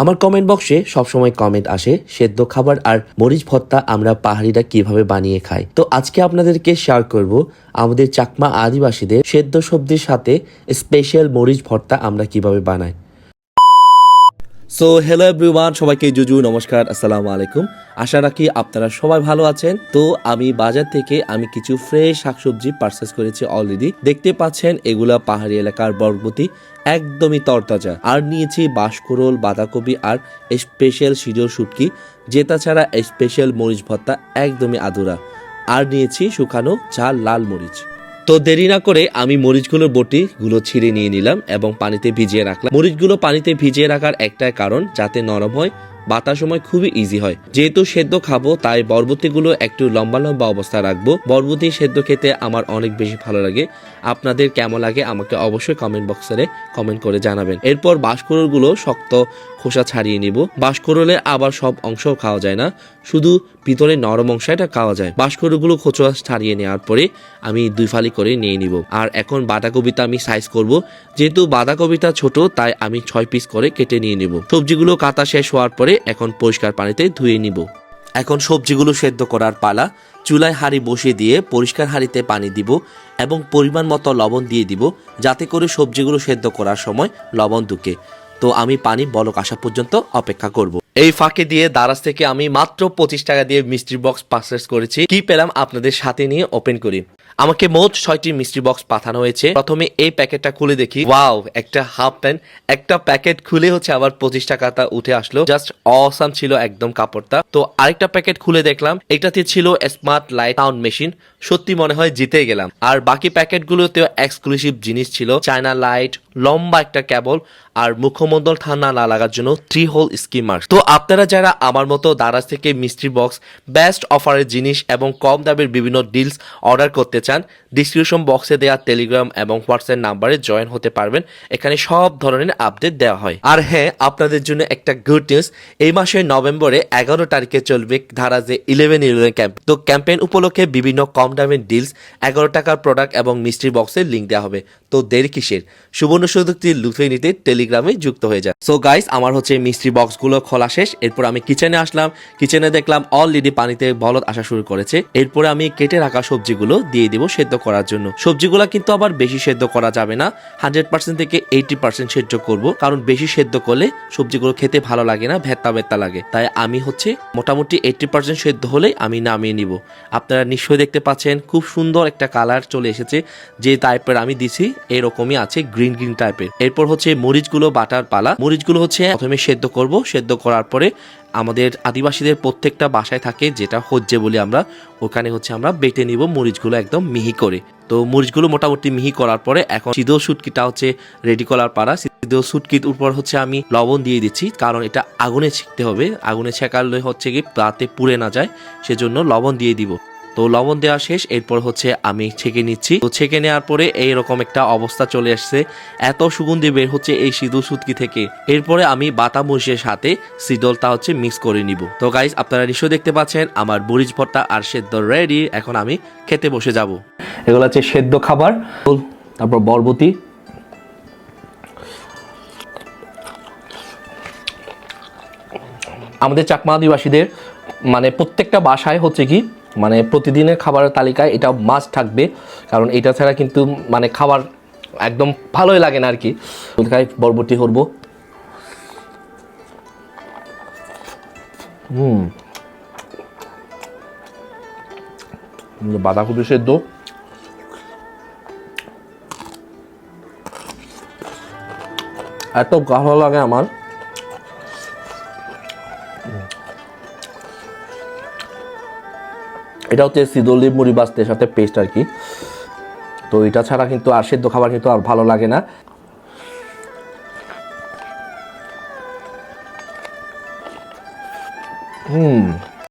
আমার কমেন্ট বক্সে সবসময় কমেন্ট আসে, সেদ্ধ খাবার আর মরিচ ভর্তা আমরা পাহাড়িরা কীভাবে বানিয়ে খাই। তো আজকে আপনাদেরকে শেয়ার করব আমাদের চাকমা আদিবাসীদের সেদ্ধ সবজির সাথে স্পেশাল মরিচ ভর্তা আমরা কীভাবে বানাই। সো হ্যালো এভরিওয়ান সবাইকে জুজু, নমস্কার, আসসালামু আলাইকুম। আশা রাখি আপনারা সবাই ভালো আছেন। তো আমি বাজার থেকে আমি কিছু ফ্রেশ শাকসবজি পারচেস করেছি অলরেডি দেখতে পাচ্ছেন, এগুলা পাহাড়ি এলাকার বরবতি একদমই তরতাজা। আর নিয়েছি বাঁশকুড়োল, বাঁধাকপি আর স্পেশাল সিজোর শুটকি, যেটা ছাড়া স্পেশাল মরিচ ভর্তা একদমই আধুরা। আর নিয়েছি শুকানো ঝাল লাল মরিচ। তো দেরি না করে আমি মরিচগুলোর বটি গুলো ছিঁড়ে নিয়ে নিলাম এবং পানিতে ভিজিয়ে রাখলাম। মরিচগুলো পানিতে ভিজিয়ে রাখার একটাই কারণ, যাতে নরম হয় বাতার সময় খুবই ইজি হয়। যেহেতু সেদ্ধ খাব, তাই বরবতিগুলো একটু লম্বা লম্বা অবস্থায় রাখব। বরবতি সেদ্ধ খেতে আমার অনেক বেশি ভালো লাগে। আপনাদের কেমন লাগে আমাকে অবশ্যই কমেন্ট বক্সে কমেন্ট করে জানাবেন। এরপর বাঁশকুড়োলগুলো শক্ত খোসা ছাড়িয়ে নিব। বাঁশকুড়োলে আবার সব অংশ খাওয়া যায় না। শুধু ভিতরে নরম অংশ এটা খাওয়া যায়। বাঁশকুড়োগুলো খোসা ছাড়িয়ে নেওয়ার পরে আমি দুই ফালি করে নিয়ে নিব। আর এখন বাঁধাকপিটা আমি সাইজ করব। যেহেতু বাঁধাকপিটা ছোট, তাই আমি ছয় পিস করে কেটে নিয়ে নিব। সবজিগুলো কাটা শেষ হওয়ার পরে এখন পরিষ্কার পানিতে ধুয়ে নিব। এখন সবজিগুলো সেদ্ধ করার পালা, চুলায় হাঁড়ি বসিয়ে দিয়ে পরিষ্কার হাঁড়িতে পানি দিব এবং পরিমাণ মতো লবণ দিয়ে দিব যাতে করে সবজিগুলো সেদ্ধ করার সময় লবণ ঢুকে। তো আমি পানি বলক আসা পর্যন্ত অপেক্ষা করব। এই ফাঁকে দিয়ে দারাজ থেকে আমি মাত্র পঁচিশ টাকা দিয়ে মিষ্টি বক্স পারচেস করেছি। কি পেলাম আপনাদের সাথে নিয়ে ওপেন করি। আমাকে মোট ছয়টি মিষ্টি বক্স পাঠানো হয়েছে। প্রথমে এই প্যাকেটটা খুলে দেখি। ওয়াও, একটা হাফ প্যান্ট। একটা প্যাকেট খুলে হচ্ছে আবার পঁচিশ টাকাটা উঠে আসলো। জাস্ট অসাম ছিল একদম কাপড়টা। তো আরেকটা প্যাকেট খুলে দেখলাম। এটাতে ছিল স্মার্ট লাইট সাউন্ড মেশিন সত্যি মনে হয় জিতে গেলাম। আর বাকি প্যাকেটগুলোতেও এক্সক্লুসিভ জিনিস ছিল। চায়না লাইট লম্বা একটা কেবল আর মুখমণ্ডল ঠান্ডা না লাগার জন্য থ্রি হোল স্কিমার তো আপনারা যারা আমার মতো দারাজ থেকে মিষ্টি বক্স বেস্ট অফারের জিনিস এবং কম দামের বিভিন্ন ডিলস অর্ডার করতে চান ডিসক্রিপশন বক্সে দেওয়া টেলিগ্রাম এবং হোয়াটসঅ্যাপ নাম্বারে জয়েন হতে পারবেন। এখানে সব ধরনের আপডেট দেওয়া হয়। আর হ্যাঁ আপনাদের জন্য একটা গুড নিউজ এই মাসের নভেম্বরে এগারো তারিখে চলবে ধারাজে ইলেভেন ইলেভেন ক্যাম্প তো ক্যাম্পেইন উপলক্ষে বিভিন্ন কম দামের ডিলস এগারো টাকার প্রোডাক্ট এবং মিষ্টি বক্সের লিঙ্ক দেওয়া হবে। তো দেরি কিসের? সুবর্ণ সুযোগটি লুফে নিতে টেলিগ্রামে যুক্ত হয়ে যায় সো গাইস আমার হচ্ছে মিষ্টি বক্সগুলো খোলা শেষ। এরপর আমি কিচেনে আসলাম। কিচেনে দেখলাম অলরেডি পানিতে বলদ আসা শুরু করেছে। এরপরে আমি কেটে রাখা সবজিগুলো দিয়ে দিব সেদ্ধ করার জন্য। সবজিগুলো কিন্তু আবার বেশি সেদ্ধ করা যাবে না। হান্ড্রেড পার্সেন্ট থেকে এইটি পার্সেন্ট সেদ্ধ করব। কারণ বেশি সেদ্ধ করলে সবজিগুলো খেতে ভালো লাগে না, ভেত্তা ভেত্তা লাগে। তাই আমি হচ্ছে মোটামুটি এইটি পার্সেন্ট সেদ্ধ হলেই আমি নামিয়ে নিব। আপনারা নিশ্চয়ই দেখতে পাচ্ছেন, খুব সুন্দর একটা কালার চলে এসেছে। যে টাইপের আমি দিছি, এরকমই আছে গ্রিন গ্রিন টাইপের এরপর হচ্ছে মরিচগুলো, বাটার পালা। মরিচগুলো হচ্ছে প্রথমে সেদ্ধ করব। সেদ্ধ করার পরে আমাদের আদিবাসীদের প্রত্যেকটা বাসায় থাকে, যেটা হজ্জে বলি আমরা, ওখানে হচ্ছে আমরা বেটে নিব মরিচগুলো একদম মিহি করে। তো মরিচগুলো মোটামুটি মিহি করার পরে এখন সিদ্ধ সুটকিটা হচ্ছে রেডি করার পাড়া সিদ্ধ সুটকির উপর হচ্ছে আমি লবণ দিয়ে দিচ্ছি, কারণ এটা আগুনে ছেঁকতে হবে। আগুনে ছেঁকালে হচ্ছে কি তাতে পুড়ে না যায়, সেজন্য লবণ দিয়ে দিব। তো লবণ দেওয়া শেষ, এরপর হচ্ছে আমি ছেঁকে নিচ্ছি। তো ছেঁকে নেওয়ার পরে এইরকম একটা অবস্থা চলে আসছে। এত সুগন্ধি বের হচ্ছে এই সিঁদুর সুতকি থেকে। এরপরে আমি বাতা মরিচের সাথে সিদলটা হচ্ছে মিক্স করে নিব। তো গাইজ আপনারা নিশ্চয়ই দেখতে পাচ্ছেন, আমার বরিচ ভর্তা আর সেদ্ধ রেডি এখন আমি খেতে বসে যাব। এগুলো হচ্ছে সেদ্ধ খাবার তারপর বরবতি আমাদের চাকমা আদিবাসীদের মানে প্রত্যেকটা বাসায় হচ্ছে কি মানে প্রতিদিনের খাবারের তালিকায় এটা মাছ থাকবে। কারণ এটা ছাড়া কিন্তু মানে খাবার একদম ভালোই লাগে না আর কি। বরবটি করব। হুম। বাঁধাকপি সেদ্ধ। এত ভালো লাগে আমার। এটা হচ্ছে সিদলি মুড়ি বাস্তের সাথে পেস্ট আর কি। তো এটা ছাড়া কিন্তু আর সেদ্ধ খাবার কিন্তু আর ভালো লাগে না। হুম।